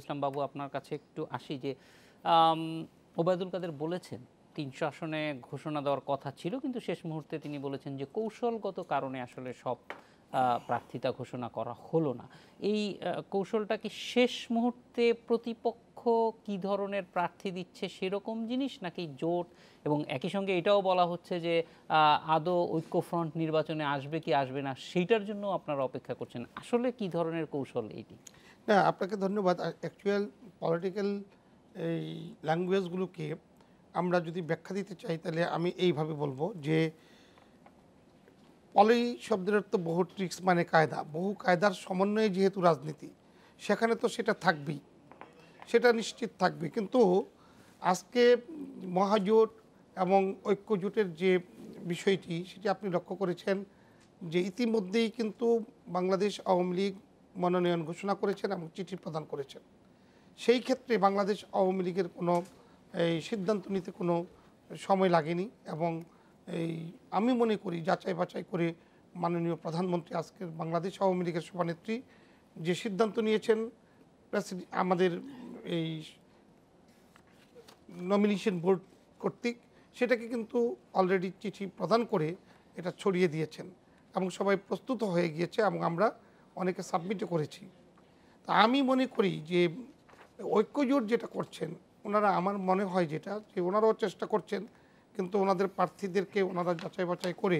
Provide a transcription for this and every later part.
ইসলাম বাবু আপনার কাছে একটু আসি যে ওবায়দুল কাদের বলেছেন, তিনশো আসনে ঘোষণা দেওয়ার কথা ছিল, কিন্তু শেষ মুহূর্তে তিনি বলেছেন যে কৌশলগত কারণে আসলে সব প্রার্থিতা ঘোষণা করা হলো না। এই কৌশলটা কি শেষ মুহূর্তে প্রতিপক্ষ কি ধরনের প্রার্থী দিচ্ছে সেরকম জিনিস, নাকি জোট? এবং একই সঙ্গে এটাও বলা হচ্ছে যে আদৌ ঐক্যফ্রন্ট নির্বাচনে আসবে কি আসবে না, সেইটার জন্য আপনারা অপেক্ষা করছেন। আসলে কি ধরনের কৌশল এইটি না, আপনাকে ধন্যবাদ। অ্যাকচুয়াল পলিটিক্যাল এই ল্যাঙ্গুয়েজগুলোকে আমরা যদি ব্যাখ্যা দিতে চাই, তাহলে আমি এইভাবে বলব যে, পলি শব্দের অর্থ বহু ট্রিক্স মানে কায়দা। বহু কায়দার সমন্বয়ে যেহেতু রাজনীতি, সেখানে তো সেটা থাকবেই। সেটা নিশ্চিত থাকবে। কিন্তু আজকে মহাজোট এবং ঐক্যজোটের যে বিষয়টি, সেটি আপনি লক্ষ্য করেছেন যে ইতিমধ্যেই কিন্তু বাংলাদেশ আওয়ামী লীগ মনোনয়ন ঘোষণা করেছেন এবং চিঠি প্রদান করেছেন। সেই ক্ষেত্রে বাংলাদেশ আওয়ামী লীগের কোনো, এই সিদ্ধান্ত নিতে কোনো সময় লাগেনি এবং এই আমি মনে করি যাচাই বাছাই করে মাননীয় প্রধানমন্ত্রী আজকের বাংলাদেশ আওয়ামী লীগের সভানেত্রী যে সিদ্ধান্ত নিয়েছেন আমাদের এই নমিনেশন বোর্ড কর্তৃক সেটাকে কিন্তু অলরেডি চিঠি প্রদান করে এটা ছড়িয়ে দিয়েছেন এবং সবাই প্রস্তুত হয়ে গিয়েছে এবং আমরা অনেকে সাবমিটও করেছি। তা আমি মনে করি যে ঐক্যজোট যেটা করছেন, ওনারা আমার মনে হয় যেটা, যে ওনারাও চেষ্টা করছেন, কিন্তু ওনাদের প্রার্থীদেরকে ওনারা যাচাই বাছাই করে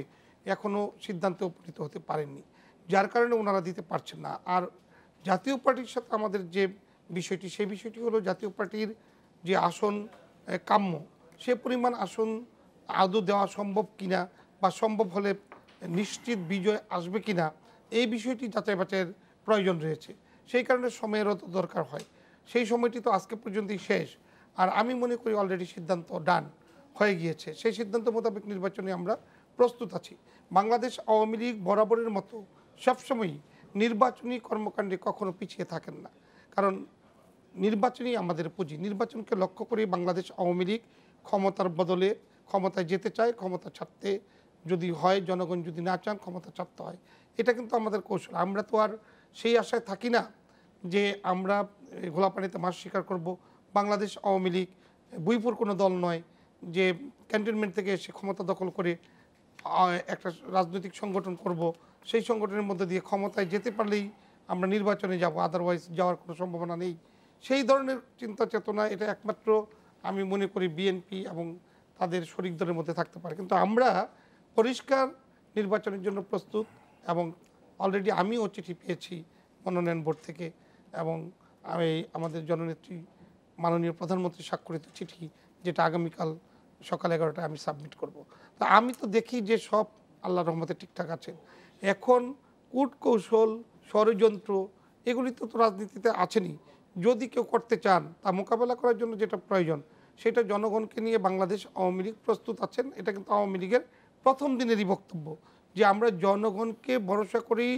এখনও সিদ্ধান্তে উপনীত হতে পারেননি। যার কারণে ওনারা দিতে পারছেন না। আর জাতীয় পার্টির সাথে আমাদের যে বিষয়টি, সেই বিষয়টি হলো জাতীয় পার্টির যে আসন কাম্য, সে পরিমাণ আসন আদৌ দেওয়া সম্ভব কিনা বা সম্ভব হলে নিশ্চিত বিজয় আসবে কিনা এই বিষয়টি যাচাই বাছাইয়ের প্রয়োজন রয়েছে। সেই কারণে সময়ের অত দরকার হয়। সেই সময়টি তো আজকে পর্যন্তই শেষ। আর আমি মনে করি অলরেডি সিদ্ধান্ত ডান হয়ে গিয়েছে। সেই সিদ্ধান্ত মোতাবেক নির্বাচনে আমরা প্রস্তুত আছি। বাংলাদেশ আওয়ামী লীগ বরাবরের মতো সবসময়ই নির্বাচনী কর্মকাণ্ডে কখনো পিছিয়ে থাকেন না। কারণ নির্বাচনই আমাদের পুঁজি। নির্বাচনকে লক্ষ্য করে বাংলাদেশ আওয়ামী লীগ ক্ষমতার বদলে ক্ষমতায় যেতে চায়, ক্ষমতা ছাড়তে যদি হয়, জনগণ যদি না চান ক্ষমতা ছাড়তে হয়। এটা কিন্তু আমাদের কৌশল। আমরা তো আর সেই আশায় থাকি না যে আমরা ঘোলাপানিতে মাছ শিকার করব। বাংলাদেশ আওয়ামী লীগ, বইপুর কোনো দল নয় যে ক্যান্টনমেন্ট থেকে এসে ক্ষমতা দখল করে একটা রাজনৈতিক সংগঠন করব। সেই সংগঠনের মধ্যে দিয়ে ক্ষমতায় যেতে পারলেই আমরা নির্বাচনে যাব। আদারওয়াইজ যাওয়ার কোনো সম্ভাবনা নেই। সেই ধরনের চিন্তা চেতনা, এটা একমাত্র আমি মনে করি বিএনপি এবং তাদের শরিক দলের মধ্যে থাকতে পারে। কিন্তু আমরা পরিষ্কার, নির্বাচনের জন্য প্রস্তুত এবং অলরেডি আমিও চিঠি পেয়েছি মনোনয়ন বোর্ড থেকে এবং আমি আমাদের জননেত্রী মাননীয় প্রধানমন্ত্রী স্বাক্ষরিত চিঠি যেটা আগামীকাল সকাল এগারোটায় আমি সাবমিট করব। তা আমি তো দেখি যে সব আল্লাহ রহমতে ঠিকঠাক আছে এখন কূট কৌশল, ষড়যন্ত্র এগুলি তো তো রাজনীতিতে আছেনই যদি কেউ করতে চান তা মোকাবেলা করার জন্য যেটা প্রয়োজন সেটা জনগণকে নিয়ে বাংলাদেশ আওয়ামী লীগ প্রস্তুত আছেন, এটা কিন্তু আওয়ামী লীগের প্রথম দিনেরই বক্তব্য যে আমরা জনগণকে ভরসা করি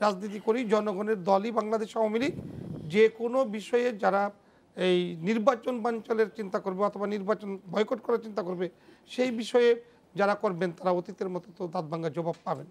রাজনীতি করি, জনগণের দলই বাংলাদেশ আওয়ামী লীগ। যে কোনো বিষয়ে যারা এই নির্বাচন বাঞ্চলের চিন্তা করবে অথবা নির্বাচন বয়কট করার চিন্তা করবে, সেই বিষয়ে যারা করবেন তারা অতীতের মতো তো দাঁত ভাঙ্গা জবাব পাবেন।